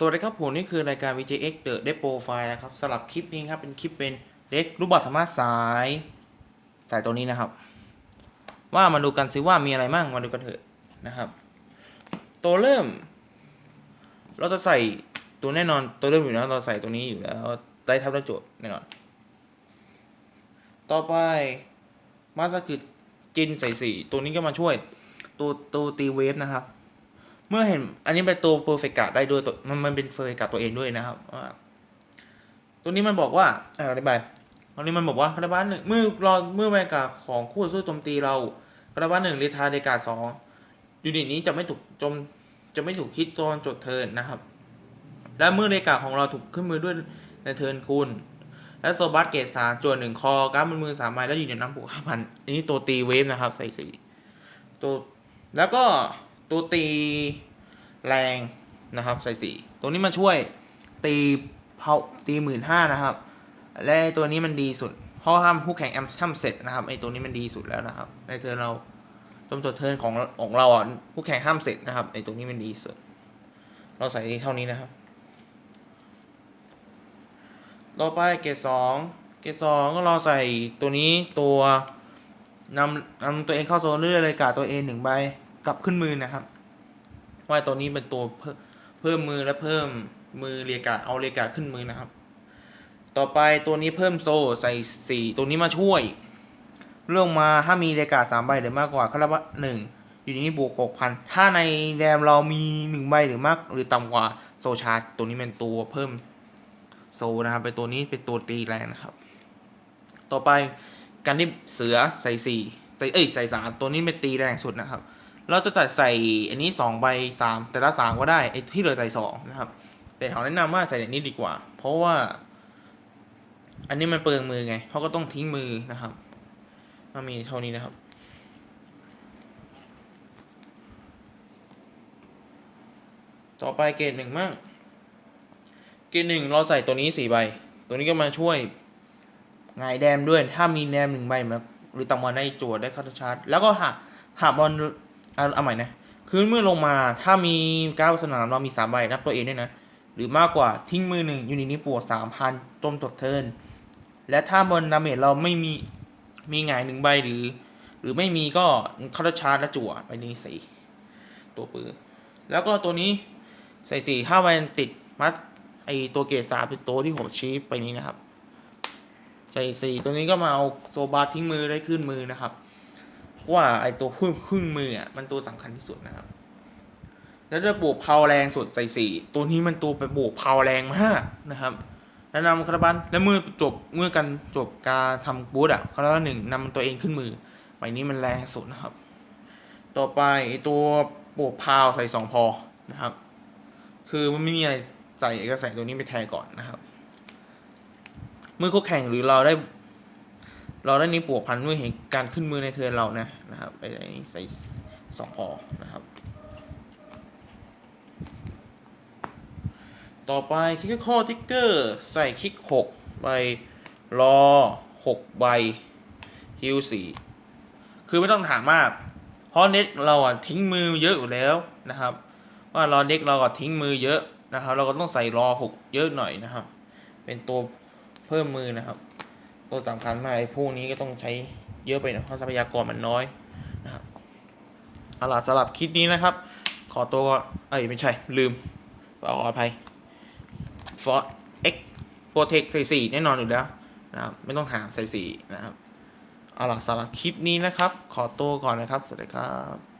สวัสดีครับผมนี่คือรายการ VJX The Depo File นะครับสำหรับคลิปนี้ครับเป็นคลิปเป็นเด็กรูปแบบสามารถสายสายตัวนี้นะครับ ว่ามาดูกันซิว่ามีอะไรมั่งมาดูกันเถอะนะครับ ตัวเริ่ม เราจะใส่ตัวแน่นอนตัวเริ่มอยู่แล้วเราใส่ตัวนี้อยู่แล้วได้ทับได้โจทย์แน่นอน ต่อไปมาสกิจินใส่สี่ตัวนี้ก็มาช่วย ตัวตัวตีเวฟนะครับ เมื่อเห็นอันนี้เป็นตัวเพอร์เฟกต์ได้ด้วยมันมันเป็นเพอร์เฟกต์ตัวเองด้วยนะครับตัวนี้มันบอกว่าอออธิบายตรงนี้มันบอกว่าคาราบาลหนึ่งเมื่อรอเมื่อบรรยากาของคู่ต่อสู้โจมตีเราคาราบาลหนึ่งเรทาเดกาสองยูนิตนี้จะไม่ถูกโจมจะไม่ถูกคิดตอนจดเทินนะครับ และเมื่อเรกาของเราถูกขึ้นมือด้วยในเทิร์นคุณและโซบัสเกตสาจวนหนึ่งคอการ์ดบนมือสามใบแล้วอยู่ในน้ำผูกห้าพันอันนี้ตัวตีเวฟนะครับใส่สีตัวแล้วก็ตัวตี แรงนะครับใส่สีตัวนี้มาช่วยตีเผาตีหมื่นห้านะครับ และตัวนี้มันดีสุด เพราะห้ามผู้แข่งแอมห้ามเสร็จนะครับไอตัวนี้มันดีสุดแล้วนะครับในเทิร์นเราจมจดเทิร์นของของเราอะผู้แข่งห้ามเสร็จนะครับไอตัวนี้มันดีสุด เราใส่เท่านี้นะครับต่อไปเกรดสองเกรดสองก็เราใส่ตัวนี้ตัวนำนำตัวเองเข้าโซนเรื่อยเลยกาตัวเองหนึ่งใบกลับขึ้นมือนะครับ ว่าตัวนี้เป็นตัวเพิ่มมือและเพิ่มมือเรียกาเอาเรียกาขึ้นมือนะครับ ต่อไปตัวนี้เพิ่มโซใส่สี่ตัวนี้มาช่วยเรื่องมาถ้ามีเรียกาสามใบหรือมากกว่าคาราบะหนึ่งอยู่ในนี้บวกหกพันถ้าในแรมเรามีหนึ่งใบหรือมากหรือต่ำกว่าโซชาร์จตัวนี้เป็นตัวเพิ่มโซนะครับเป็นตัวนี้เป็นตัวตีแรงนะครับ ต่อไปการที่เสือใส่สี่ใส่เอ้ยใส่สามตัวนี้เป็นตีแรงสุดนะครับ เราจะจัดใส่อันนี้สองใบสามแต่ละสามก็ได้ไอ้ที่เหลือใส่สองนะครับ แต่เขาแนะนำว่าใส่อันนี้ดีกว่า เพราะว่า อันนี้มันเปลืองมือไงเขาก็ต้องทิ้งมือนะครับก็มีเท่านี้นะครับต่อไปเกรดหนึ่งมั่งเกรดหนึ่งเราใส่ตัวนี้สี่ใบ ตัวนี้ก็มาช่วยไงายแดมด้วย ถ้ามีแดมหนึ่งใบมาหรือต่ำกว่าได้จทย์ได้เข้าชาร์จแล้วก็หากหากบอล เอาเอาใหม่นะคือเมื่อลงมาถ้ามีก้าวสนามเรามีสามใบนับตัวเองด้วยนะ หรือมากกว่าทิ้งมือหนึ่งยูนิตนี้ปวดสามพันต้มจดเทิร์นและถ้าบนดาเมจเราไม่มีมีหงายหนึ่งใบหรือ หรือไม่มีก็เข้าชาร์จและจั่วไปนี้สี่ตัวปืนแล้วก็ตัวนี้ใส่สี่ถ้ามันติดมัดไอตัวเกรดสามเป็นตัวที่ผมชี้ไปนี้นะครับ ใส่สี่ตัวนี้ก็มาเอาโซบาทิ้งมือได้ขึ้นมือนะครับ ว่าไอตัวครึ่งครึ่งมืออะมันตัวสำคัญที่สุดนะครับ แล้วจะบวกพาแรงสุดใส่สี่ตัวนี้มันตัวไปบวกพาแรงมากนะครับแนะนำคาราบันและเมื่อจบเมื่อกันจบการทำบูธอะคาราบันหนึ่งนำตัวเองขึ้นมือใบนี้มันแรงสุดนะครับ ต่อไปไอตัวบวกพาวใส่สองพอนะครับ คือมันไม่มีอะไรใส่ก็ใส่ตัวนี้ไปแทนก่อนนะครับ เมื่อคู่แข่งหรือเราได้ เราได้นี้ปวกพันเมื่อเห็นการขึ้นมือในเทิร์นเรานะนะครับไปใส่ใส่สองพอนะครับ ต่อไปคลิกข้อติ๊กเกอร์ใส่คลิกหกใบรอหกใบฮิวสี่คือไม่ต้องถามมากเพราะเน็ตเราอะทิ้งมือเยอะอยู่แล้วนะครับ ว่าเราเด็กเราก็ทิ้งมือเยอะนะครับ เราก็ต้องใส่รอหกเยอะหน่อยนะครับ เป็นตัวเพิ่มมือนะครับ ตัวสำคัญมากไอ้พวกนี้ก็ต้องใช้เยอะไปหน่อยเพราะทรัพยากรมันน้อยนะครับเอาล่ะสำหรับคลิปนี้นะครับ ขอตัวก่อนเอ้ยไม่ใช่ ลืมขออภัยฟอร์เอ็กโปรเทคใส่สีแน่นอนอยู่แล้วนะครับไม่ต้องหาใส่สีนะครับเอาล่ะสำหรับคลิปนี้นะครับ ขอตัวก่อนนะครับ สวัสดีครับ